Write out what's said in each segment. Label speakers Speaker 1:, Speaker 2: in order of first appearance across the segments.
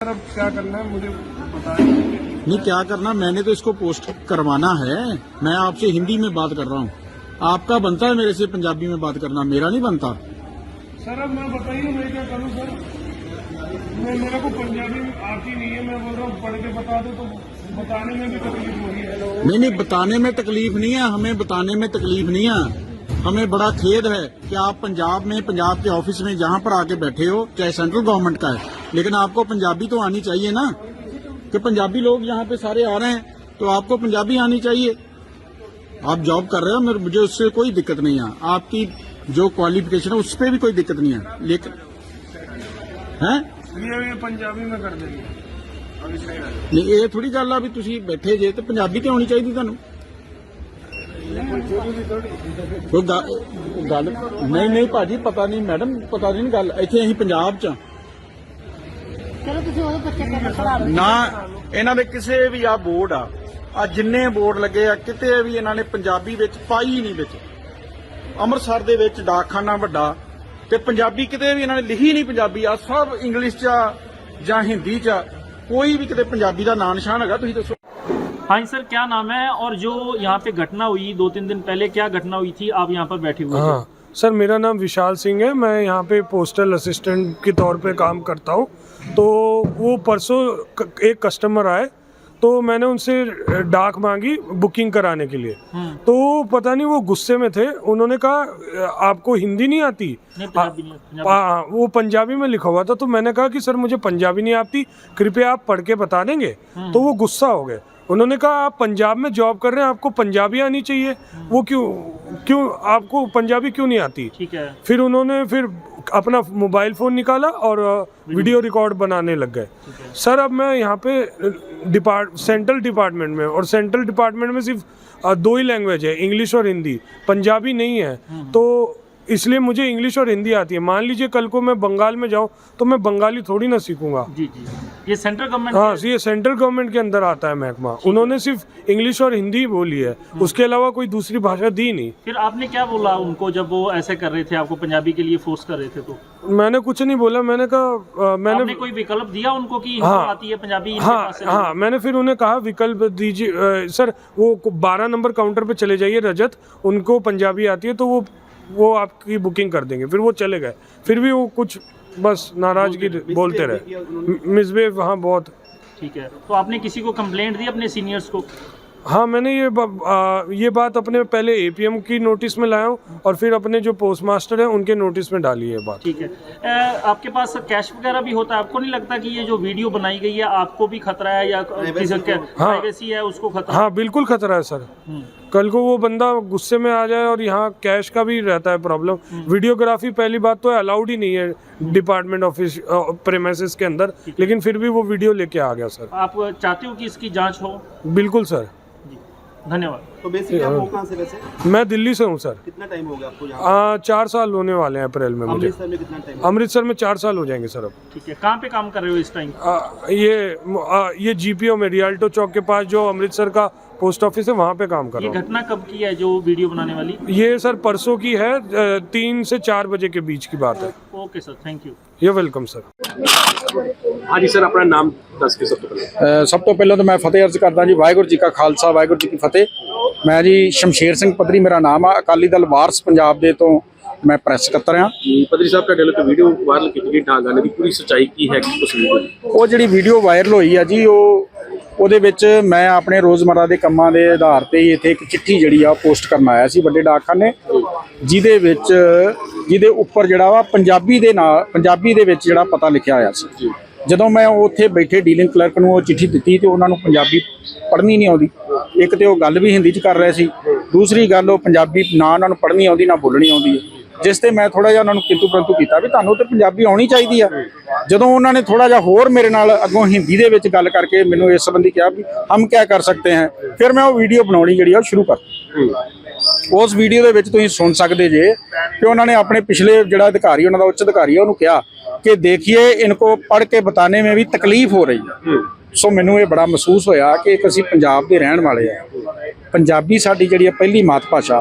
Speaker 1: Sir अब क्या करना है मुझे बताएँ।
Speaker 2: नहीं क्या करना? मैंने तो इसको पोस्ट करवाना है। मैं आपसे हिंदी में बात कर रहा हूँ। आपका बनता है मेरे से पंजाबी में बात करना? मेरा नहीं बनता।
Speaker 1: सर अब मैं बताइए मैं क्या करूँ सर? मैं मेरे को पंजाबी आती नहीं है मैं बोल रहा हूँ पढ़ के बता दो तो बताने में भी तकलीफ़ हो रही है।
Speaker 2: नहीं नहीं बताने में तकलीफ़ नहीं है हमें बताने में तकलीफ़ नहीं है। हमें बड़ा खेद है कि आप पंजाब में पंजाब के ऑफिस में जहाँ पर आके बैठे हो चाहे सेंट्रल गवर्नमेंट का है लेकिन आपको पंजाबी तो आनी चाहिए ना कि पंजाबी लोग यहाँ पे सारे आ रहे हैं तो आपको पंजाबी आनी चाहिए आप जॉब कर रहे हो मेरे मुझे उससे कोई दिक्कत नहीं है आपकी जो क्वालिफिकेशन है उस पर भी कोई दिक्कत नहीं है लेकिन है
Speaker 1: ये ये पंजाबी में कर देंगे
Speaker 2: ਨਹੀਂ ਇਹ ਥੋੜੀ ਗੱਲ ਆ ਵੀ ਤੁਸੀਂ ਬੈਠੇ ਜੇ ਤੇ ਪੰਜਾਬੀ ਤੇ ਆਉਣੀ ਚਾਹੀਦੀ ਤੁਹਾਨੂੰ ਕੋਈ ਗੱਲ ਨਹੀਂ ਨਹੀਂ ਭਾਜੀ ਪਤਾ ਨਹੀਂ ਮੈਡਮ ਪਤਾ ਨਹੀਂ ਗੱਲ ਇੱਥੇ ਅਸੀਂ ਪੰਜਾਬ ਚ ਆ।
Speaker 3: ਚਲੋ ਤੁਸੀਂ ਉਹਦੇ ਬੱਚੇ ਪੇਪਰ ਪੜਾ ਲਓ
Speaker 2: ਨਾ ਇਹਨਾਂ ਦੇ ਕਿਸੇ ਵੀ ਆ ਬੋਰਡ ਆ ਆ ਜਿੰਨੇ ਬੋਰਡ ਲੱਗੇ ਆ ਕਿਤੇ ਵੀ ਇਹਨਾਂ ਨੇ ਪੰਜਾਬੀ ਵਿੱਚ ਪਾਈ ਹੀ ਨਹੀਂ ਵਿੱਚ ਅੰਮ੍ਰਿਤਸਰ ਦੇ ਵਿੱਚ ਡਾਕਖਾਨਾ ਵੱਡਾ ਤੇ ਪੰਜਾਬੀ ਕਿਤੇ ਵੀ ਇਹਨਾਂ ਨੇ ਲਿਖੀ ਨਹੀਂ ਪੰਜਾਬੀ ਆ ਸਭ ਇੰਗਲਿਸ਼ ਚ ਆ ਜਾਂ ਹਿੰਦੀ ਚ ਆ। ਕੋਈ ਵੀ ਕਿਤੇ ਪੰਜਾਬੀ ਦਾ ਨਾਂ ਨਿਸ਼ਾਨ ਹੈਗਾ ਤੁਸੀਂ ਦੱਸੋ
Speaker 4: हाँ सर, क्या नाम है और जो यहाँ पे घटना हुई दो तीन दिन पहले, क्या घटना हुई थी? आप यहाँ पर बैठे हुए
Speaker 1: हाँ सर, मेरा नाम विशाल सिंह है। मैं यहाँ पे पोस्टल असिस्टेंट के तौर पे काम करता हूँ। तो वो परसों एक कस्टमर आए। तो मैंने उनसे डाक मांगी बुकिंग कराने के लिए।
Speaker 4: हम्म,
Speaker 1: तो पता नहीं वो गुस्से में थे। उन्होंने कहा आपको हिंदी नहीं आती?
Speaker 4: नहीं पंजाबी नहीं पंजाबी।
Speaker 1: हाँ, वो पंजाबी में लिखा हुआ था तो मैंने कहा कि सर मुझे पंजाबी नहीं आती कृपया आप पढ़ के बता देंगे। तो वो गुस्सा हो गए। उन्होंने कहा आप पंजाब में जॉब कर रहे हैं आपको पंजाबी आनी चाहिए। वो क्यों क्यों आपको पंजाबी क्यों नहीं आती?
Speaker 4: ठीक है।
Speaker 1: फिर उन्होंने फिर अपना मोबाइल फ़ोन निकाला और अ, वीडियो रिकॉर्ड बनाने लग गए सर अब मैं यहाँ पे डिपार्ट सेंट्रल डिपार्टमेंट में और सेंट्रल डिपार्टमेंट में सिर्फ अ, दो ही लैंग्वेज है इंग्लिश और हिंदी पंजाबी नहीं है तो इसलिए मुझे इंग्लिश और हिंदी आती है। मान लीजिए कल को मैं बंगाल में जाऊँ तो मैं बंगाली थोड़ी ना सीखूँगा।
Speaker 4: जी जी ये सेंट्रल गवर्नमेंट
Speaker 1: हाँ ये सेंट्रल गवर्नमेंट के अंदर आता है महकमा। उन्होंने सिर्फ़ इंग्लिश और हिंदी ही बोली है। उसके अलावा कोई दूसरी भाषा दी नहीं।
Speaker 4: फिर आपने क्या बोला उनको जब वो ऐसे कर रहे थे? आपको पंजाबी के लिए फोर्स कर रहे थे तो?
Speaker 1: मैंने कुछ नहीं बोला। मैंने कहा मैंने
Speaker 4: आपने कोई विकल्प दिया उनको कि
Speaker 1: हाँ।
Speaker 4: आती है पंजाबी
Speaker 1: हाँ हाँ मैंने फिर उन्हें कहा विकल्प दीजिए। सर वो बारह नंबर काउंटर पे चले जाइए रजत। उनको पंजाबी आती है तो वो वो आपकी बुकिंग कर देंगे। फिर वो चले गए। फिर भी वो कुछ बस नाराज़गी बोलते रहे। मिसबिहेव हाँ बहुत।
Speaker 4: ठीक है। तो आपने किसी को कंप्लेंट दी अपने सीनियर्स को?
Speaker 1: हाँ मैंने ये ब- आ, ये बात अपने पहले एपीएम की नोटिस में लाया हूँ और फिर अपने जो पोस्ट मास्टर हैं उनके नोटिस में डाली है बात।
Speaker 4: ठीक है। अ, आपके पास कैश वगैरह भी होता है। आपको नहीं लगता कि ये जो वीडियो बनाई गई है आपको भी खतरा है या किसी प्राइवेसी है उसको खतरा?
Speaker 1: हाँ बिल्कुल खतरा है सर।
Speaker 4: हम्म,
Speaker 1: कल को वो बंदा गुस्से में आ जाए और यहाँ कैश का भी रहता है प्रॉब्लम वीडियोग्राफी पहली बात तो अलाउड ही नहीं है डिपार्टमेंट ऑफ़िस प्रेमिसेस के अंदर. लेकिन फिर भी वो वीडियो लेके आ गया सर
Speaker 4: आप चाहते हो कि इसकी जाँच हो?
Speaker 1: बिल्कुल सर
Speaker 4: धन्यवाद.
Speaker 5: तो बेसिकली आप कहाँ से वैसे?
Speaker 1: मैं दिल्ली से हूँ सर
Speaker 5: कितना टाइम हो गया आपको यहाँ?
Speaker 1: आ, चार साल होने वाले हैं अप्रैल में मुझे.
Speaker 5: अमृतसर में कितना टाइम
Speaker 1: अमृतसर में चार साल हो जाएँगे सर अब.
Speaker 4: ठीक है. कहाँ पे काम कर रहे हो इस टाइम
Speaker 1: ये आ, ये जीपीओ में रियाल्टो चौक के पास जो अमृतसर का पोस्ट ऑफिस है वहाँ पे काम कर
Speaker 4: ये
Speaker 1: रहा हूँ
Speaker 4: घटना कब की है जो वीडियो बनाने वाली
Speaker 1: ये सर परसों की है अ, तीन से चार बजे के बीच की बात है
Speaker 4: ओके सर थैंक यू
Speaker 1: ये वेलकम सर
Speaker 6: हाँ जी सर अपना नाम दस के सबसे पहले
Speaker 2: ਅ, ਸਭ ਤੋਂ ਪਹਿਲਾਂ ਤਾਂ ਮੈਂ ਫਤਿਹ ਅਰਜ਼ ਕਰਦਾ ਜੀ ਵਾਹਿਗੁਰੂ ਜੀ ਕਾ ਖਾਲਸਾ ਵਾਹਿਗੁਰੂ ਜੀ ਕੀ ਫਤਿਹ ਮੈਂ ਜੀ ਸ਼ਮਸ਼ੇਰ ਸਿੰਘ ਪੱਧਰੀ ਮੇਰਾ ਨਾਮ ਆ ਅਕਾਲੀ ਦਲ ਵਾਰਸ ਪੰਜਾਬ ਦੇ ਤੋਂ ਮੈਂ ਪ੍ਰੈਸ ਸਕੱਤਰ ਆ
Speaker 6: ਪਦਰੀ ਸਾਹਿਬ ਤੁਹਾਡੇ ਵੱਲੋਂ ਵੀਡੀਓ ਵਾਇਰਲ ਕੀਤੀ ਗਈ ਢਾਂਗਾ ਨੇ ਦੀ ਪੂਰੀ ਸੱਚਾਈ ਕੀ ਹੈ ਉਸ ਵੀਡੀਓ ਦੀ
Speaker 2: ਉਹ ਜਿਹੜੀ ਵੀਡੀਓ ਵਾਇਰਲ ਹੋਈ ਆ ਜੀ ਉਹ ਉਹਦੇ ਵਿੱਚ ਮੈਂ ਆਪਣੇ ਰੋਜ਼ਮਰਰਾ ਦੇ ਕੰਮਾਂ ਦੇ ਆਧਾਰ ਤੇ ਹੀ ਇੱਥੇ ਇੱਕ ਚਿੱਠੀ ਜਿਹੜੀ ਆ ਪੋਸਟ ਕਰਨ ਆਇਆ ਸੀ ਵੱਡੇ ਡਾਕਖਾਨੇ ਜਿਹਦੇ ਵਿੱਚ ਜਿਹਦੇ ਉੱਪਰ ਜਿਹੜਾ ਵਾ ਪੰਜਾਬੀ ਦੇ ਨਾਲ ਪੰਜਾਬੀ ਦੇ ਵਿੱਚ ਜਿਹੜਾ ਪਤਾ ਲਿਖਿਆ ਹੋਇਆ ਸੀ। ਜਦੋਂ ਮੈਂ ਉੱਥੇ ਬੈਠੇ ਡੀਲਿੰਗ ਕਲਰਕ ਨੂੰ ਉਹ ਚਿੱਠੀ ਦਿੱਤੀ ਤੇ ਉਹਨਾਂ ਨੂੰ ਪੰਜਾਬੀ ਪੜ੍ਹਨੀ ਨਹੀਂ ਆਉਂਦੀ। ਇੱਕ ਤੇ ਉਹ ਗੱਲ ਵੀ ਹਿੰਦੀ 'ਚ ਕਰ ਰਹੇ ਸੀ। ਦੂਸਰੀ ਗੱਲ ਉਹ ਪੰਜਾਬੀ ਨਾ ਉਹਨਾਂ ਨੂੰ ਪੜ੍ਹਨੀ ਆਉਂਦੀ ਨਾ ਬੋਲਣੀ ਆਉਂਦੀ। ਹੈ ਜਿਸ ਤੇ ਮੈਂ ਥੋੜਾ ਜਿਹਾ ਉਹਨਾਂ ਨੂੰ ਕਿੰਤੂ ਪਰੰਤੂ ਕੀਤਾ ਵੀ ਤੁਹਾਨੂੰ ਤੇ ਪੰਜਾਬੀ ਆਉਣੀ ਚਾਹੀਦੀ ਆ। ਜਦੋਂ ਉਹਨਾਂ ਨੇ ਥੋੜਾ ਜਿਹਾ ਹੋਰ ਮੇਰੇ ਨਾਲ ਅੱਗੋਂ ਹਿੰਦੀ ਦੇ ਵਿੱਚ ਗੱਲ ਕਰਕੇ ਮੈਨੂੰ ਇਸ ਸੰਬੰਧੀ ਕਿਹਾ ਵੀ ਹਮ ਕੀ ਕਰ ਸਕਤੇ ਹੈ। ਫਿਰ ਮੈਂ ਉਹ ਵੀਡੀਓ ਬਣਾਉਣੀ ਜਿਹੜੀ ਆ ਉਹ ਸ਼ੁਰੂ ਕਰ ਉਸ ਵੀਡੀਓ ਦੇ ਵਿੱਚ ਤੁਸੀਂ ਸੁਣ ਸਕਦੇ ਜੇ ਕਿ ਉਹਨਾਂ ਨੇ ਆਪਣੇ ਪਿਛਲੇ ਜਿਹੜਾ ਅਧਿਕਾਰੀ ਉਹਨਾਂ ਦਾ ਉੱਚ ਅਧਿਕਾਰੀ ਆ ਉਹਨੂੰ ਕਿਹਾ ਕਿ ਦੇਖੀਏ ਇਨਕੋ ਪੜ ਕੇ ਬਤਾਨੇ ਮੇ ਵੀ ਤਕਲੀਫ ਹੋ ਰਹੀ ਹੈ। ਸੋ ਮੈਨੂੰ ਇਹ ਬੜਾ ਮਹਿਸੂਸ ਹੋਇਆ ਕਿ ਇੱਕ ਅਸੀਂ ਪੰਜਾਬ ਦੇ ਰਹਿਣ ਵਾਲੇ ਆ। ਪੰਜਾਬੀ ਸਾਡੀ ਜਿਹੜੀ ਹੈ ਪਹਿਲੀ ਮਾਤ ਭਾਸ਼ਾ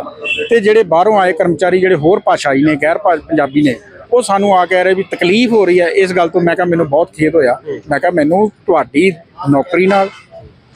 Speaker 2: ਤੇ ਜਿਹੜੇ ਬਾਹਰੋਂ ਆਏ ਕਰਮਚਾਰੀ ਜਿਹੜੇ ਹੋਰ ਭਾਸ਼ਾਈ ਨੇ, ਗੈਰ ਭਾ- ਪੰਜਾਬੀ ਨੇ, ਉਹ ਸਾਨੂੰ ਆ ਕਹਿ ਰਹੇ ਵੀ ਤਕਲੀਫ ਹੋ ਰਹੀ ਹੈ। ਇਸ ਗੱਲ ਤੋਂ ਮੈਂ ਕਿਹਾ ਮੈਨੂੰ ਬਹੁਤ ਖੇਦ ਹੋਇਆ। ਮੈਂ ਕਿਹਾ ਮੈਨੂੰ ਤੁਹਾਡੀ ਨੌਕਰੀ ਨਾਲ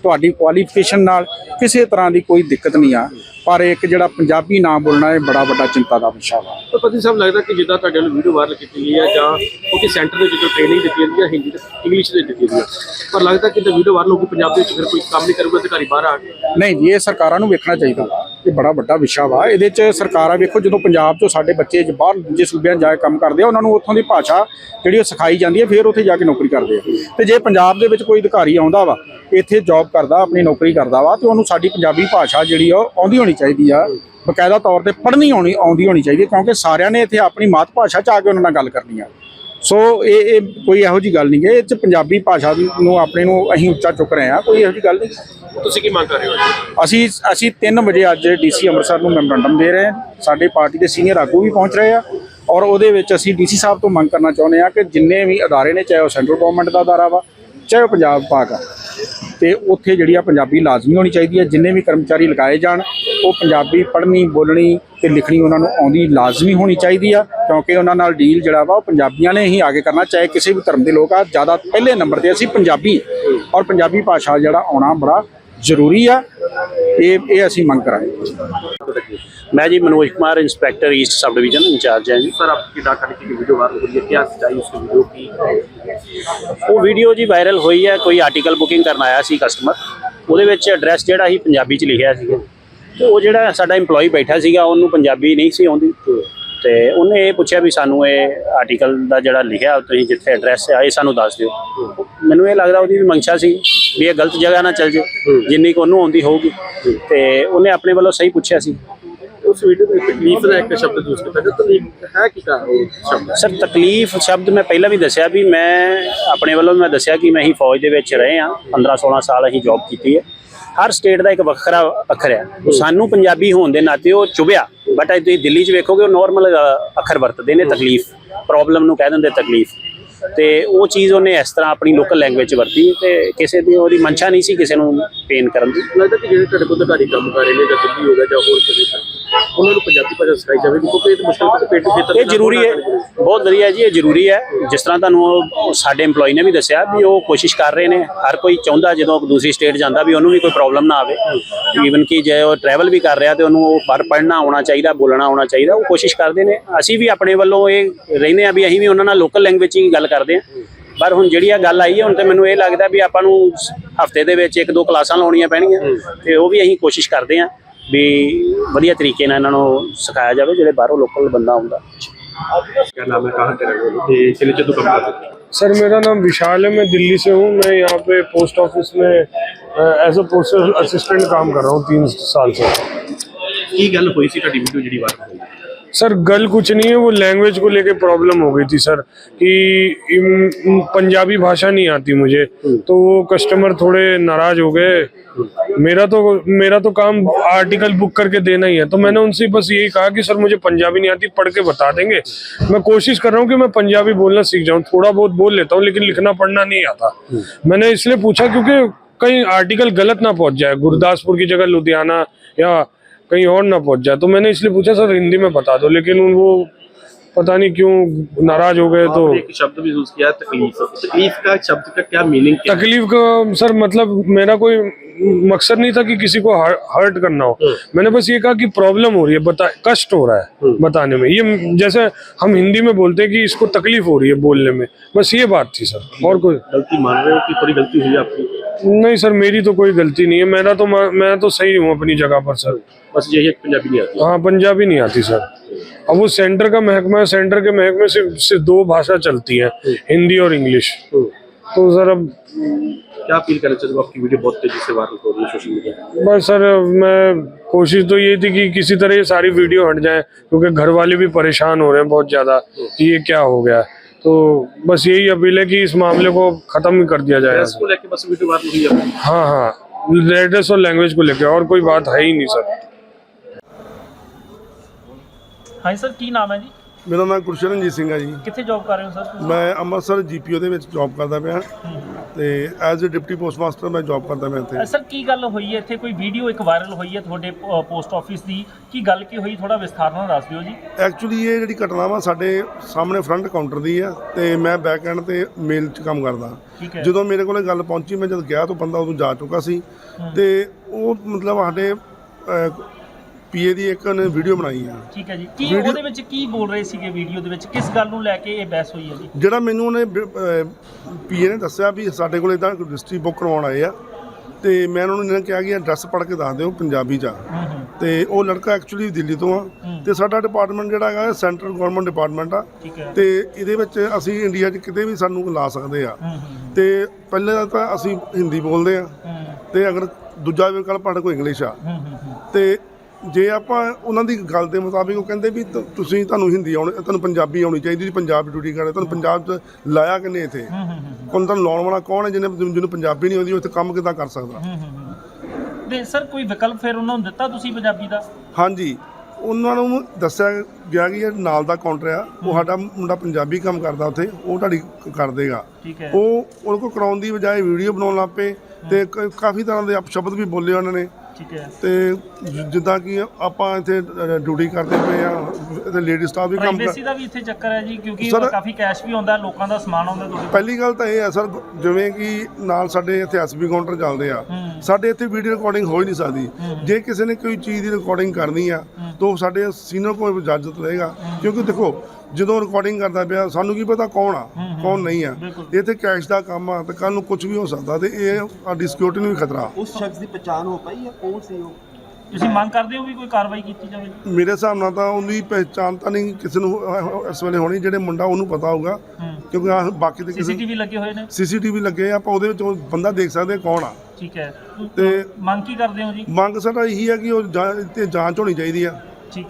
Speaker 2: ਤੁਹਾਡੀ ਕੁਆਲੀਫਿਕੇਸ਼ਨ ਨਾਲ ਕਿਸੇ ਤਰ੍ਹਾਂ ਦੀ ਕੋਈ ਦਿੱਕਤ ਨਹੀਂ ਆ। ਪਰ ਇੱਕ ਜਿਹੜਾ ਪੰਜਾਬੀ ਨਾ ਬੋਲਣਾ ਇਹ ਬੜਾ ਵੱਡਾ ਚਿੰਤਾ ਦਾ ਵਿਸ਼ਾ ਵਾ।
Speaker 6: ਪਰ ਪਤੀ ਸਾਹਿਬ ਲੱਗਦਾ ਕਿ ਜਿੱਦਾਂ ਤੁਹਾਡੇ ਨੂੰ ਵੀਡੀਓ ਵਾਇਰਲ ਕੀਤੀ ਗਈ ਹੈ ਜਾਂ ਕਿਉਂਕਿ ਸੈਂਟਰ ਦੇ ਜਦੋਂ ਟ੍ਰੇਨਿੰਗ ਦਿੱਤੀ ਜਾਂਦੀ ਹੈ ਹਿੰਦੀ ਤੇ ਇੰਗਲਿਸ਼ ਦੇ ਦਿੱਤੀ ਜਾਂਦੀ ਹੈ। ਪਰ ਲੱਗਦਾ ਕਿ ਜੇ ਵੀਡੀਓ ਵਾਇਰਲ ਹੋਊਗੀ ਪੰਜਾਬ ਦੇ ਵਿੱਚ ਫਿਰ ਕੋਈ ਕੰਮ ਨਹੀਂ ਕਰੂਗਾ ਅਧਿਕਾਰੀ ਬਾਹਰ ਆ ਕੇ
Speaker 2: ਨਹੀਂ ਜੀ ਇਹ ਸਰਕਾਰਾਂ ਨੂੰ ਵੇਖਣਾ ਚਾਹੀਦਾ। ਇਹ ਬੜਾ ਵੱਡਾ ਵਿਸ਼ਾ ਵਾ। ਇਹਦੇ 'ਚ ਸਰਕਾਰਾਂ ਵੇਖੋ, ਜਦੋਂ ਪੰਜਾਬ 'ਚੋਂ ਸਾਡੇ ਬੱਚੇ ਜ ਬਾਹਰ ਦੂਜੇ ਸੂਬਿਆਂ 'ਚ ਜਾ ਕੇ ਕੰਮ ਕਰਦੇ ਆ, ਉਹਨਾਂ ਨੂੰ ਉੱਥੋਂ ਦੀ ਭਾਸ਼ਾ ਜਿਹੜੀ ਉਹ ਸਿਖਾਈ ਜਾਂਦੀ ਹੈ ਫਿਰ ਉੱਥੇ ਜਾ ਕੇ ਨੌਕਰੀ ਕਰਦੇ ਆ। ਤੇ ਜੇ ਪੰਜਾਬ ਦੇ ਵਿੱਚ ਕੋਈ ਅਧਿਕਾਰੀ ਆਉਂਦਾ ਵਾ, ਇੱਥੇ ਜੌਬ ਕਰਦਾ, ਆਪਣੀ ਨੌਕਰੀ ਕਰਦਾ ਵਾ, ਤੇ ਉਹਨੂੰ ਸਾਡੀ ਪੰਜਾਬੀ ਭਾਸ਼ਾ ਜਿਹੜੀ ਆ, ਉਹ ਆਉਂਦੀ ਹੋਣੀ ਚਾਹੀਦੀ ਆ। ਬਕਾਇਦਾ ਤੌਰ ਤੇ ਪੜ੍ਹਨੀ ਆਉਣੀ ਆਉਂਦੀ ਹੋਣੀ ਚਾਹੀਦੀ ਹੈ ਕਿਉਂਕਿ ਸਾਰਿਆਂ ਨੇ ਇੱਥੇ ਆਪਣੀ ਮਾਤ ਭਾਸ਼ਾ 'ਚ ਆ ਕੇ ਉਹਨਾਂ ਨਾਲ ਗੱਲ ਕਰਨੀ ਆ। ਸੋ ਇਹ ਇਹ ਕੋਈ ਇਹੋ ਜੀ ਗੱਲ ਨਹੀਂ ਹੈ। ਇਹ 'ਚ ਪੰਜਾਬੀ ਭਾਸ਼ਾ ਨੂੰ ਆਪਣੇ ਨੂੰ ਅਸੀਂ ਉੱਚਾ ਚੁੱਕ ਰਹੇ ਹਾਂ। ਕੋਈ ਇਹੋ ਜੀ ਗੱਲ ਨਹੀਂ।
Speaker 6: ਤੁਸੀਂ ਕੀ ਮੰਗ ਕਰ ਰਹੇ ਹੋ?
Speaker 2: ਅਸੀਂ ਅਸੀਂ 3 ਵਜੇ ਅੱਜ ਡੀਸੀ ਅੰਮ੍ਰਿਤਸਰ ਨੂੰ ਮੈਮੋਰੰਡਮ ਦੇ ਰਹੇ ਹਾਂ। ਸਾਡੇ ਪਾਰਟੀ ਦੇ ਸੀਨੀਅਰ ਆਗੂ ਵੀ ਪਹੁੰਚ ਰਹੇ ਆ। ਔਰ ਉਹਦੇ ਵਿੱਚ ਅਸੀਂ ਡੀਸੀ ਸਾਹਿਬ ਤੋਂ ਮੰਗ ਕਰਨਾ ਚਾਹੁੰਦੇ ਆ ਕਿ ਜਿੰਨੇ ਵੀ ਅਦਾਰੇ ਨੇ ਚਾਹੇ ਉਹ ਸੈਂਟਰਲ ਗਵਰਨਮੈਂਟ ਦਾ ਅਦਾਰਾ ਵਾ ਚਾਹੇ ਉਹ ਪੰਜਾਬ ਵਿਭਾਗ ਆ ਤੇ ਉੱਥੇ ਜਿਹੜੀ ਆ ਪੰਜਾਬੀ ਲਾਜ਼ਮੀ ਹੋਣੀ ਚਾਹੀਦੀ ਹੈ। ਜਿੰਨੇ ਵੀ ਕਰਮਚਾਰੀ ਲਗਾਏ ਜਾਣ ਉਹ ਪੰਜਾਬੀ ਪੜ੍ਹਨੀ ਬੋਲਣੀ ਤੇ ਲਿਖਣੀ ਉਹਨਾਂ ਨੂੰ ਆਉਂਦੀ ਲਾਜ਼ਮੀ ਹੋਣੀ ਚਾਹੀਦੀ ਆ। ਕਿਉਂਕਿ ਉਹਨਾਂ ਨਾਲ ਡੀਲ ਜਿਹੜਾ ਵਾ ਉਹ ਪੰਜਾਬੀਆਂ ਨੇ ਹੀ ਆਗੇ ਕਰਨਾ ਚਾਹੇ ਕਿਸੇ ਵੀ ਧਰਮ ਦੇ ਲੋਕ ਆ ਜ਼ਿਆਦਾ ਪਹਿਲੇ ਨੰਬਰ ਤੇ ਅਸੀਂ ਪੰਜਾਬੀ ਔਰ ਪੰਜਾਬੀ ਭਾਸ਼ਾ ਜਿਹੜਾ ਆਉਣਾ ਬੜਾ ਜ਼ਰੂਰੀ ਆ। ਇਹ ਇਹ ਅਸੀਂ ਮੰਗ ਕਰਾਂਗੇ।
Speaker 7: ਮੈਂ ਜੀ Manoj Kumar inspector east sub division in charge ਹਾਂ
Speaker 6: ਜੀ। ਸਰ ਆਪ ਡਾਕਟਰ ਕੀ ਵੀਡੀਓ ਵਾਇਰਲ ਹੋਈ ਹੈ? ਕੀ ਸਚਾਈ ਉਸ ਵੀਡੀਓ ਕੀ?
Speaker 7: ਉਹ ਵੀਡੀਓ ਜੀ ਵਾਇਰਲ ਹੋਈ ਹੈ ਕੋਈ ਆਰਟੀਕਲ ਬੁਕਿੰਗ ਕਰਨ ਆਇਆ ਸੀ ਕਸਟਮਰ ਉਹਦੇ ਵਿੱਚ ਐਡਰੈਸ ਜਿਹੜਾ ਸੀ ਪੰਜਾਬੀ ਚ ਲਿਖਿਆ ਸੀ ਉਹ ਜਿਹੜਾ ਸਾਡਾ EMPLOYE ਬੈਠਾ ਸੀਗਾ ਉਹਨੂੰ ਪੰਜਾਬੀ ਨਹੀਂ ਸੀ ਆਉਂਦੀ। ਤੇ ਉਹਨੇ ਇਹ ਪੁੱਛਿਆ ਵੀ ਸਾਨੂੰ ਇਹ ਆਰਟੀਕਲ ਦਾ ਜਿਹੜਾ ਲਿਖਿਆ ਤੁਸੀਂ ਜਿੱਥੇ ਐਡਰੈਸ ਹੈ ਇਹ ਸਾਨੂੰ ਦੱਸ ਦਿਓ। ਮੈਨੂੰ ਇਹ ਲੱਗਦਾ ਉਹਦੀ ਵੀ ਮੰਸ਼ਾ ਸੀ ਵੀ ਇਹ ਗਲਤ ਜਗ੍ਹਾ ਨਾ ਚੱਲ ਜੇ ਜਿੰਨੀ ਕੁ ਉਹਨੂੰ ਆਉਂਦੀ ਹੋਊਗੀ। ਤੇ ਉਹਨੇ ਆਪਣੇ ਵੱਲੋਂ ਸਹੀ ਪੁੱਛਿਆ ਸੀ।
Speaker 6: ਉਸ ਵੀਡੀਓ ਦੇ ਤਕਲੀਫ ਦਾ ਇੱਕ ਸ਼ਬਦ ਯੂਜ਼ ਕੀਤਾ ਗਿਆ। ਤਕਲੀਫ ਹੈ ਕੀ ਸ਼ਬਦ?
Speaker 7: ਸਰ ਤਕਲੀਫ ਸ਼ਬਦ ਮੈਂ ਪਹਿਲਾਂ ਵੀ ਦੱਸਿਆ ਵੀ ਮੈਂ ਆਪਣੇ ਵੱਲੋਂ ਮੈਂ ਦੱਸਿਆ ਕਿ ਮੈਂ ਹੀ ਫੌਜ ਦੇ ਵਿੱਚ ਰਹੇ ਹਾਂ। 15 16 ਸਾਲ ਅਸੀਂ ਜੌਬ ਕੀਤੀ ਹੈ। ਹਰ ਸਟੇਟ ਦਾ ਇੱਕ ਵੱਖਰਾ ਅੱਖਰ ਹੈ। ਸਾਨੂੰ ਪੰਜਾਬੀ ਹੋਣ ਦੇ ਨਾਤੇ ਉਹ ਚੁਭਿਆ। ਬਟ ਅੱਜ ਤੁਸੀਂ ਦਿੱਲੀ 'ਚ ਵੇਖੋਗੇ, ਉਹ ਨਾਰਮਲ ਅੱਖਰ ਵਰਤਦੇ ਨੇ ਤਕਲੀਫ। ਪ੍ਰੋਬਲਮ ਨੂੰ ਕਹਿ ਦਿੰਦੇ ਤਕਲੀਫ। ਤੇ ਉਹ ਚੀਜ਼ ਉਹਨੇ ਇਸ ਤਰ੍ਹਾਂ ਆਪਣੀ ਲੋਕਲ ਲੈਂਗੁਏਜ 'ਚ ਵਰਤੀ ਤੇ ਕਿਸੇ ਦੀ ਉਹਦੀ ਮਨਸ਼ਾ ਨਹੀਂ ਸੀ ਕਿਸੇ ਨੂੰ ਪੇਨ ਕਰਨ ਦੀ।
Speaker 6: ਲੱਗਦਾ ਕਿ ਜਿਹੜੇ ਤੁਹਾਡੇ ਕੋਲ ਅਧਿਕਾਰੀ ਕੰਮ ਕਰ ਰਹੇ ਨੇ ਜਾਂ ਦਿੱਲੀ ਹੋ ਗਿਆ ਜਾਂ ਹੋਰ ਕਿਤੇ ਉਹਨਾਂ ਨੂੰ ਪੰਜਾਬੀ ਭਾਸ਼ਾ ਸਿਖਾਈ ਜਾਵੇ ਕਿਉਂਕਿ ਇਹ ਤਾਂ ਮੁਸ਼ਕਲ ਤੇ ਪੇਟੂ ਖੇਤਰ
Speaker 7: ਇਹ ਜ਼ਰੂਰੀ ਹੈ ਬਹੁਤ ਵਧੀਆ ਜੀ ਇਹ ਜ਼ਰੂਰੀ ਹੈ। ਜਿਸ ਤਰ੍ਹਾਂ ਤੁਹਾਨੂੰ ਉਹ ਸਾਡੇ EMPLOYE ਨੇ ਵੀ ਦੱਸਿਆ ਵੀ ਉਹ ਕੋਸ਼ਿਸ਼ ਕਰ ਰਹੇ ਨੇ ਹਰ ਕੋਈ ਚਾਹੁੰਦਾ ਜਦੋਂ ਦੂਸਰੀ ਸਟੇਟ ਜਾਂਦਾ ਵੀ ਉਹਨੂੰ ਵੀ ਕੋਈ ਪ੍ਰੋਬਲਮ ਨਾ ਆਵੇ। ਈਵਨ ਕਿ ਜੇ ਉਹ ਟਰੈਵਲ ਵੀ ਕਰ ਰਿਹਾ ਤੇ ਉਹਨੂੰ ਉਹ ਪਰ ਪੜ੍ਹਨਾ ਆਉਣਾ ਚਾਹੀਦਾ ਬੋਲਣਾ ਆਉਣਾ ਚਾਹੀਦਾ ਉਹ ਕੋਸ਼ਿਸ਼ ਕਰਦੇ ਨੇ। ਅਸੀਂ ਵੀ ਆਪਣੇ ਵੱਲੋਂ ਇਹ ਰਹਿੰਦੇ ਆ ਵੀ ਅਸੀਂ ਵੀ ਉਹਨਾਂ ਨਾਲ ਲੋਕਲ ਲੈਂਗੁਏਜ ਹੀ ਗੱਲ ਕਰਦੇ ਆ ਪਰ ਹੁਣ ਜਿਹੜੀ ਆ ਗੱਲ ਆਈ ਹੈ ਹੁਣ ਤੇ ਮੈਨੂੰ ਇਹ ਲੱਗਦਾ ਵੀ ਆਪਾਂ ਨੂੰ ਹਫ਼ਤੇ ਦੇ ਵਿੱਚ ਇੱਕ ਦੋ ਕਲਾਸਾਂ ਲਾਉਣੀਆਂ ਪੈਣਗੀਆਂ ਤੇ ਉਹ ਵੀ ਅਸੀਂ ਕੋਸ਼ਿਸ਼ ਕਰਦੇ ਆ ਵੀ ਵਧੀਆ ਤਰੀਕੇ ਨਾਲ ਇਹਨਾਂ ਨੂੰ ਸਿਖਾਇਆ ਜਾਵੇ ਜਿਹੜੇ ਬਾਹਰੋਂ ਲੋਕਲ ਬੰਦਾ ਆਉਂਦਾ
Speaker 6: क्या नाम है कहाँ के रहने वाले ये चलिए चतु कम कर देते हैं।
Speaker 1: सर मेरा नाम विशाल है मैं दिल्ली से हूँ मैं यहाँ पे पोस्ट ऑफिस में एज अ पोस्टल असिस्टेंट काम कर रहा हूँ तीन साल से
Speaker 6: ਕੀ ਗੱਲ ਹੋਈ ਸੀ ਤੁਹਾਡੀ ਵੀਡੀਓ ਜਿਹੜੀ ਵਾਇਰਲ ਹੋਈ
Speaker 1: सर गल कुछ नहीं है वो लैंग्वेज को लेके प्रॉब्लम हो गई थी सर कि पंजाबी भाषा नहीं आती मुझे। तो वो कस्टमर थोड़े नाराज़ हो गए। मेरा तो मेरा तो काम आर्टिकल बुक करके देना ही है। तो मैंने उनसे बस यही कहा कि सर मुझे पंजाबी नहीं आती पढ़ के बता देंगे। मैं कोशिश कर रहा हूँ कि मैं पंजाबी बोलना सीख जाऊँ। थोड़ा बहुत बोल लेता हूँ लेकिन लिखना पढ़ना नहीं आता। मैंने इसलिए पूछा क्योंकि कहीं आर्टिकल गलत ना पहुँच जाए। गुरदासपुर की जगह लुधियाना या कहीं और ना पहुंच जाए तो मैंने इसलिए पूछा सर हिंदी में बता दो लेकिन उन वो पता नहीं क्यों नाराज़ हो गए तो
Speaker 6: एक शब्द भी यूज़ किया तकलीफ़। तकलीफ़ का शब्द का क्या मीनिंग
Speaker 1: तकलीफ़ का सर मतलब मेरा कोई मकसद नहीं था कि किसी को हर्ट करना हो। मैंने बस ये कहा कि प्रॉब्लम हो रही है बता कष्ट हो रहा है बताने में। ये जैसे हम हिंदी में बोलते हैं कि इसको तकलीफ़ हो रही है बोलने में। बस ये बात थी सर और कोई
Speaker 6: गलती मान रहे हो कि थोड़ी गलती हुई आपकी?
Speaker 1: नहीं सर मेरी तो कोई गलती नहीं है। मेरा तो मैं तो सही हूँ अपनी जगह पर सर।
Speaker 6: बस यही पंजाबी नहीं आती।
Speaker 1: हाँ पंजाबी नहीं आती सर। अब वो सेंटर का महकमा है सेंटर के महकमे से सिर्फ़ दो भाषा चलती है हिंदी और इंग्लिश। तो सर अब
Speaker 6: क्या अपील करना चाहते आपकी वीडियो बहुत तेज़ी से वायरल हो रही है सोशल मीडिया
Speaker 1: बस सर मैं कोशिश तो ये थी कि किसी तरह ये सारी वीडियो हट जाए क्योंकि घर वाले भी परेशान हो रहे हैं बहुत ज़्यादा कि ये क्या हो गया। तो बस यही अपील है कि इस मामले को ख़त्म ही कर दिया जाए।
Speaker 6: है।
Speaker 1: हाँ हाँ। एड्रेस और लैंग्वेज को लेकर और कोई बात है ही नहीं सर।
Speaker 4: ਹਾਂਜੀ ਸਰ ਕੀ ਨਾਮ ਹੈ ਜੀ?
Speaker 8: ਮੇਰਾ ਨਾਮ ਗੁਰਸ਼ਰਨਜੀਤ ਸਿੰਘ ਹੈ ਜੀ।
Speaker 4: ਕਿੱਥੇ ਜੌਬ ਕਰ ਰਹੇ ਹੋ ਸਰ
Speaker 8: ਮੈਂ ਅੰਮ੍ਰਿਤਸਰ ਜੀਪੀਓ ਦੇ ਵਿੱਚ ਜੌਬ ਕਰਦਾ ਪਿਆ। ਤੇ as a deputy post master ਮੈਂ ਜੌਬ ਕਰਦਾ ਪਿਆ ਇੱਥੇ।
Speaker 4: ਸਰ ਕੀ ਗੱਲ ਹੋਈ ਹੈ? ਇੱਥੇ ਕੋਈ ਵੀਡੀਓ ਇੱਕ ਵਾਇਰਲ ਹੋਈ ਹੈ ਤੁਹਾਡੇ ਪੋਸਟ ਆਫਿਸ ਦੀ। ਕੀ ਗੱਲ ਕੀ ਹੋਈ? ਥੋੜਾ ਵਿਸਥਾਰ ਨਾਲ ਦੱਸ ਦਿਓ ਜੀ।
Speaker 8: ਐਕਚੁਅਲੀ ਇਹ ਜਿਹੜੀ ਘਟਨਾ ਵਾ ਸਾਡੇ ਸਾਹਮਣੇ ਫਰੰਟ ਕਾਊਂਟਰ ਦੀ ਹੈ ਤੇ ਮੈਂ ਬੈਕ ਐਂਡ ਤੇ ਮੇਲ 'ਚ ਕੰਮ ਕਰਦਾ। ਜਦੋਂ ਮੇਰੇ ਕੋਲੇ ਗੱਲ ਪਹੁੰਚੀ ਮੈਂ ਜਦ ਗਿਆ ਤਾਂ ਬੰਦਾ ਉਦੋਂ ਜਾ ਚੁੱਕਾ ਸੀ। ਤੇ ਉਹ ਮਤਲਬ ਸਾਡੇ ਪੀਏ ਦੀ ਇੱਕ ਨੇ ਵੀਡੀਓ ਬਣਾਈ ਆ।
Speaker 4: ਠੀਕ ਹੈ ਜੀ। ਕੀ
Speaker 8: Video-
Speaker 4: ਉਹਦੇ ਵਿੱਚ ਕੀ ਬੋਲ ਰਹੇ ਸੀਗੇ ਵੀਡੀਓ ਦੇ ਵਿੱਚ? ਕਿਸ ਗੱਲ ਨੂੰ ਲੈ ਕੇ ਇਹ ਬਹਿਸ ਹੋਈ ਹੈ ਜੀ?
Speaker 8: ਜਿਹੜਾ ਮੈਨੂੰ ਉਹਨੇ ਪੀਏ ਨੇ ਦੱਸਿਆ ਵੀ ਸਾਡੇ ਕੋਲ ਇਦਾਂ ਰਜਿਸਟਰੀ ਬੁੱਕ ਕਰਵਾਉਣ ਆਏ ਆ ਤੇ ਮੈਂ ਉਹਨਾਂ ਨੂੰ ਇਹਨਾਂ ਕਿਹਾ ਕਿ ਐਡਰੈਸ ਪੜ੍ਹ ਕੇ ਦੱਸ ਦਿਓ ਪੰਜਾਬੀ ਚ ਆ।
Speaker 4: ਹੂੰ ਹੂੰ
Speaker 8: ਤੇ ਉਹ ਲੜਕਾ ਐਕਚੁਅਲੀ ਦਿੱਲੀ ਤੋਂ ਆ।
Speaker 4: ਹੂੰ।
Speaker 8: ਤੇ ਸਾਡਾ ਡਿਪਾਰਟਮੈਂਟ ਜਿਹੜਾ ਹੈਗਾ ਸੈਂਟਰਲ ਗਵਰਨਮੈਂਟ ਡਿਪਾਰਟਮੈਂਟ ਆ।
Speaker 4: ਠੀਕ ਹੈ।
Speaker 8: ਤੇ ਇਹਦੇ ਵਿੱਚ ਅਸੀਂ ਇੰਡੀਆ 'ਚ ਕਿਤੇ ਵੀ ਸਾਨੂੰ ਲਾ ਸਕਦੇ ਆ।
Speaker 4: ਹੂੰ ਹੂੰ
Speaker 8: ਤੇ ਪਹਿਲੇ ਤਾਂ ਅਸੀਂ ਹਿੰਦੀ ਬੋਲਦੇ ਆ।
Speaker 4: ਹੂੰ
Speaker 8: ਤੇ ਅਗਰ ਦੂਜਾ ਵਿਕਲਪ ਸਾਡੇ ਕੋਲ ਇੰਗਲਿਸ਼ ਆ।
Speaker 4: ਹੂੰ ਹੂੰ ਹੂੰ
Speaker 8: ਤੇ ਜੇ ਆਪਾਂ ਉਹਨਾਂ ਦੀ ਗੱਲ ਦੇ ਮੁਤਾਬਿਕ ਉਹ ਕਹਿੰਦੇ ਵੀ ਤ- ਤੁਸੀਂ ਤੁਹਾਨੂੰ ਹਿੰਦੀ ਆਉਣੀ ਤੁਹਾਨੂੰ ਪੰਜਾਬੀ ਆਉਣੀ ਚਾਹੀਦੀ ਜੀ ਪੰਜਾਬ ਡਿਊਟੀ ਕਰਦੇ ਤੁਹਾਨੂੰ ਪੰਜਾਬ 'ਚ ਲਾਇਆ ਕਿੰਨੇ ਇੱਥੇ?
Speaker 4: ਹੂੰ ਹੂੰ ਹੂੰ
Speaker 8: ਕੋਣ ਤੁਹਾਨੂੰ ਲਾਉਣ ਵਾਲਾ ਕੌਣ ਹੈ ਜਿਹਨੇ ਜਿਹਨੂੰ ਪੰਜਾਬੀ ਨਹੀਂ ਆਉਂਦੀ ਉਹ ਇੱਥੇ ਕੰਮ ਕਿੱਦਾਂ ਕਰ ਸਕਦਾ?
Speaker 4: ਹੂੰ ਹੂੰ ਹੂੰ। ਤੇ ਸਰ ਕੋਈ ਵਿਕਲਪ ਫਿਰ ਉਹਨਾਂ ਨੂੰ ਦਿੱਤਾ ਤੁਸੀਂ ਪੰਜਾਬੀ ਦਾ?
Speaker 8: ਹਾਂਜੀ। ਉਹਨਾਂ ਨੂੰ ਦੱਸਿਆ ਗਿਆ ਕਿ ਇਹ ਨਾਲ ਦਾ ਕਾਊਂਟਰ ਆ। ਉਹ ਸਾਡਾ ਮੁੰਡਾ ਪੰਜਾਬੀ ਕੰਮ ਕਰਦਾ ਉੱਥੇ। ਉਹ ਤੁਹਾਡੀ ਕ- ਕਰ ਦੇਗਾ
Speaker 4: ਠੀਕ ਹੈ।
Speaker 8: ਉਹ ਉਹਦੇ ਕੋਲ ਕਰਾਉਣ ਦੀ ਬਜਾਏ ਵੀਡੀਓ ਬਣਾਉਣ ਲੱਗ ਪਏ ਤੇ ਕ- ਕਾਫੀ ਤਰ੍ਹਾਂ ਦੇ ਅਪਸ਼ਬਦ ਵੀ ਬੋਲੇ ਉਹਨਾਂ ਨੇ।
Speaker 4: ਠੀਕ ਹੈ।
Speaker 8: ਤੇ ਜ- ਜਿੱਦਾਂ ਕਿ ਆਪਾਂ ਇੱਥੇ ਡਿਊਟੀ ਕਰਦੇ ਪਏ ਆ ਤੇ ਲੇਡੀ ਸਟਾਫ ਵੀ ਕੰਮ
Speaker 4: ਪ੍ਰਾਈਵੇਸੀ
Speaker 8: ਕਰ
Speaker 4: ਦਾ ਵੀ ਇੱਥੇ ਚੱਕਰ ਹੈ ਜੀ ਕਿਉਂਕਿ
Speaker 8: Sir-
Speaker 4: ਕਾਫੀ ਕੈਸ਼ ਵੀ ਆਉਂਦਾ ਲੋਕਾਂ ਦਾ ਸਮਾਨ ਆਉਂਦਾ ਤੁਹਾਡੇ ਕੋਲ।
Speaker 8: ਪਹਿਲੀ ਗੱਲ ਤਾਂ ਇਹ ਹੈ ਸਰ ਜਿਵੇਂ ਕਿ ਨਾਲ ਸਾਡੇ ਇੱਥੇ ਐਸਬੀ ਕਾਊਂਟਰ ਚੱਲਦੇ ਆ
Speaker 4: ਹੂੰ।
Speaker 8: ਸਾਡੇ ਇੱਥੇ ਵੀਡੀਓ ਰਿਕਾਰਡਿੰਗ ਹੋ ਹੀ ਨਹੀਂ ਸਕਦੀ। ਜੇ ਕਿਸੇ ਨੇ ਕੋਈ ਚੀਜ਼ ਦੀ ਰਿਕਾਰਡਿੰਗ ਕਰਨੀ ਆ ਤਾਂ ਉਹ ਸਾਡੇ ਸੀਨੀਅਰ ਕੋਲ ਇਜਾਜ਼ਤ ਲਏਗਾ। ਕਿਉਂਕਿ ਦੇਖੋ ਜਦੋਂ ਰਿਕਾਰਡਿੰਗ ਕਰਦਾ ਪਿਆ ਸਾਨੂੰ ਕੀ ਪਤਾ ਕੌਣ ਆ ਕੌਣ ਨਹੀਂ ਆ।
Speaker 4: ਇਹ
Speaker 8: ਤੇ ਕੈਸ਼ ਦਾ ਕੰਮ ਆ ਤੇ ਕੱਲ ਨੂੰ ਕੁਝ ਵੀ ਹੋ ਸਕਦਾ ਤੇ ਇਹ ਸਾਡੀ ਸਿਕਿਉਰਿਟੀ ਨੂੰ ਵੀ ਖਤਰਾ
Speaker 5: ਉਸ ਸ਼ਖਸ ਦੀ ਪਛਾਣ ਹੋ ਪਾਈ ਹੈ ਕੌਣ ਸੀ ਉਹ?
Speaker 4: ਤੁਸੀਂ ਮੰਗ ਕਰਦੇ ਹੋ ਵੀ ਕੋਈ ਕਾਰਵਾਈ ਕੀਤੀ ਜਾਵੇ?
Speaker 8: ਮੇਰੇ ਹਿਸਾਬ ਨਾਲ ਤਾਂ ਉਹਦੀ ਪਹਿਚਾਣ ਤਾਂ ਨਹੀਂ ਕਿਸੇ ਨੂੰ ਇਸ ਵੇਲੇ ਹੋਣੀ ਜਿਹੜੇ ਮੁੰਡਾ ਉਹਨੂੰ ਪਤਾ ਹੋਊਗਾ। ਕਿਉਂਕਿ ਆਹ ਬਾਕੀ ਤੇ ਕਿਸੇ
Speaker 4: ਸੀਸੀਟੀਵੀ ਲੱਗੇ ਹੋਏ ਨੇ?
Speaker 8: ਸੀਸੀਟੀਵੀ ਲੱਗੇ ਆ, ਆਪਾਂ ਉਹਦੇ ਵਿੱਚ ਬੰਦਾ ਦੇਖ ਸਕਦੇ ਹਾਂ ਕੌਣ ਆ।
Speaker 4: ਠੀਕ ਹੈ।
Speaker 8: ਤੇ-
Speaker 4: ਮੰਗ ਕੀ ਕਰਦੇ ਹੋ ਜੀ?
Speaker 8: ਮੰਗ ਸਾਡਾ ਇਹੀ ਹੈ ਕਿ ਉਹ ਜਾਂਚ ਹੋਣੀ ਚਾਹੀਦੀ ਆ।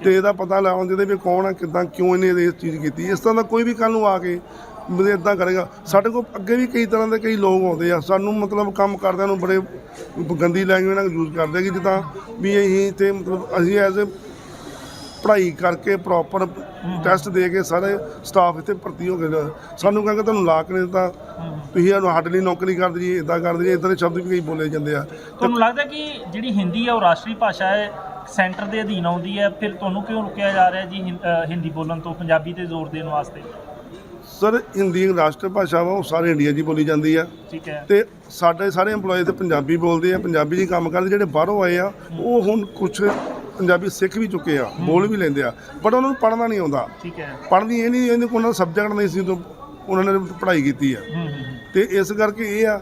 Speaker 8: ਤੇ ਇਹਦਾ ਪਤਾ ਲਾਉਣ ਜਿਹਦੇ ਵੀ ਕੌਣ ਆ ਕਿਦਾਂ ਕਿਉਂ ਇਹਨੇ ਇਹ ਚੀਜ਼ ਕੀਤੀ। ਇਸ ਤਰ੍ਹਾਂ ਦਾ ਕੋਈ ਵੀ ਕੱਲ ਨੂੰ ਆ ਕੇ ਮਤਲਬ ਇਦਾਂ ਕਰੇਗਾ। ਸਾਡੇ ਕੋਲ ਅੱਗੇ ਵੀ ਕਈ ਤਰ੍ਹਾਂ ਦੇ ਕਈ ਲੋਕ ਆਉਂਦੇ ਆ। ਸਾਨੂੰ ਮਤਲਬ ਕੰਮ ਕਰਦਿਆਂ ਨੂੰ ਬੜੇ ਗੰਦੀ ਲੈਂਗੁਏਜ ਨਾਲ ਯੂਜ਼ ਕਰਦੇ ਆ ਕਿ ਜਿੱਦਾਂ ਵੀ ਅਸੀਂ ਤੇ ਮਤਲਬ ਅਸੀਂ ਐਜ਼ ਪੜ੍ਹਾਈ ਕਰਕੇ ਪ੍ਰੋਪਰ ਟੈਸਟ ਦੇ ਕੇ ਸਾਰੇ ਸਟਾਫ ਇੱਥੇ ਭਰਤੀ ਹੋ ਗਏ। ਸਾਨੂੰ ਕਹਿੰਦੇ ਤੁਹਾਨੂੰ ਲਾ ਕੇ ਦਿੱਤਾ। ਤੁਸੀਂ ਇਹਨੂੰ ਸਾਡੇ ਲਈ ਨੌਕਰੀ ਕਰਦੇ ਜੀ ਇਦਾਂ ਕਰਦੇ ਜੀ ਇਦਾਂ ਦੇ ਸ਼ਬਦ ਵੀ ਕਈ ਬੋਲੇ ਜਾਂਦੇ ਆ।
Speaker 4: ਤੁਹਾਨੂੰ ਲੱਗਦਾ ਕਿ ਜਿਹੜੀ ਹਿੰਦੀ ਹੈ ਉਹ ਰਾਸ਼ਟਰੀ ਭਾਸ਼ਾ ਹੈ ਸੈਂਟਰ ਦੇ ਅਧੀਨ ਆਉਂਦੀ ਹੈ ਫਿਰ ਤੁਹਾਨੂੰ ਕਿਉਂ ਰੁਕਿਆ ਜਾ ਰਿਹਾ ਜੀ ਹਿੰ- ਅ, ਹਿੰਦੀ ਬੋਲਣ ਤੋਂ ਪੰਜਾਬੀ ਤੇ ਜ਼ੋਰ ਦੇਣ ਵਾਸਤੇ?
Speaker 8: ਸਰ ਹਿੰਦੀ ਰਾਸ਼ਟਰ ਭਾਸ਼ਾ ਵਾ ਉਹ ਸਾਰੇ ਇੰਡੀਆ 'ਚ ਹੀ ਬੋਲੀ ਜਾਂਦੀ ਆ।
Speaker 4: ਠੀਕ ਹੈ।
Speaker 8: ਤੇ ਸਾਡੇ ਸਾਰੇ EMPLOYE ਤੇ ਪੰਜਾਬੀ ਬੋਲਦੇ ਆ ਪੰਜਾਬੀ 'ਚ ਹੀ ਕੰਮ ਕਰਦੇ ਜਿਹੜੇ ਬਾਹਰੋਂ ਆਏ ਆ ਉਹ ਹੁਣ ਕੁਝ ਪੰਜਾਬੀ ਸਿੱਖ ਵੀ ਚੁੱਕੇ ਆ ਬੋਲ ਵੀ ਲੈਂਦੇ ਆ ਬਟ ਉਹਨਾਂ ਨੂੰ ਪੜ੍ਹਨਾ ਨਹੀਂ ਆਉਂਦਾ।
Speaker 4: ਠੀਕ ਹੈ।
Speaker 8: ਪੜ੍ਹਨੀ ਇਹ ਨਹੀਂ ਇਹਦੇ ਕੋਲ ਉਹਨਾਂ ਦਾ ਸਬਜੈਕਟ ਨਹੀਂ ਸੀ ਤੋਂ ਉਹਨਾਂ ਨੇ ਪੜ੍ਹਾਈ ਕੀਤੀ ਆ।
Speaker 4: ਹੂੰ ਹੂੰ ਹੂੰ।
Speaker 8: ਤੇ ਇਸ ਕਰਕੇ ਇਹ ਆ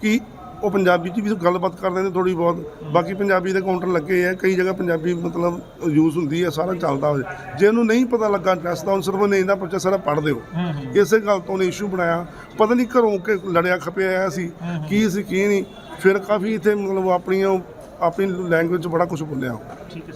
Speaker 8: ਕਿ ਉਹ ਪੰਜਾਬੀ 'ਚ ਵੀ ਗੱਲਬਾਤ ਕਰਦੇ ਨੇ ਥੋੜੀ ਬਹੁਤ। ਬਾਕੀ ਪੰਜਾਬੀ ਦੇ ਕਾਊਂਟਰ ਲੱਗੇ ਆ ਕਈ ਜਗ੍ਹਾ ਪੰਜਾਬੀ ਮਤਲਬ ਯੂਜ਼ ਹੁੰਦੀ ਆ ਸਾਰਾ ਚੱਲਦਾ ਹੋਵੇ। ਜੇ ਉਹਨੂੰ ਨਹੀਂ ਪਤਾ ਲੱਗਾ ਡਰੈਸ ਦਾ ਉਹਨੂੰ ਸਿਰਫ ਨਹੀਂ ਦਾ ਪੁੱਛਿਆ ਸਾਰਾ ਪੜ੍ਹ ਦਿਓ
Speaker 4: ਹੂੰ ਹੂੰ।
Speaker 8: ਇਸੇ ਗੱਲ ਤੋਂ ਨੇ ਇਸ਼ੂ ਬਣਾਇਆ। ਪਤਾ ਨਹੀਂ ਘਰੋਂ ਕਿ ਲੜਿਆ ਖਪਿਆ ਆਇਆ ਸੀ ਕੀ ਸੀ ਕੀ ਨਹੀਂ। ਫਿਰ ਕਾਫੀ ਇੱਥੇ ਮਤਲਬ ਆਪਣੀਆਂ ਆਪਣੀ ਲੈਂਗੁਏਜ 'ਚ ਬੜਾ ਕੁਝ ਬੋਲਿਆ।
Speaker 4: ਠੀਕ ਹੈ